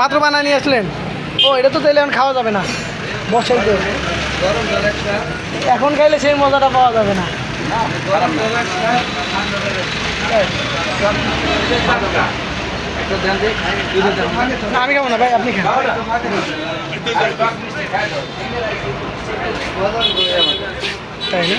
মাত্র বানায় নিয়ে আসলেন। ও এটা তো তাইলে এখন খাওয়া যাবে না। বসাই তো। এখন খাইলে সেই মজাটা পাওয়া যাবে না। না, আমি খাব না ভাই? আপনি খান। তাই না?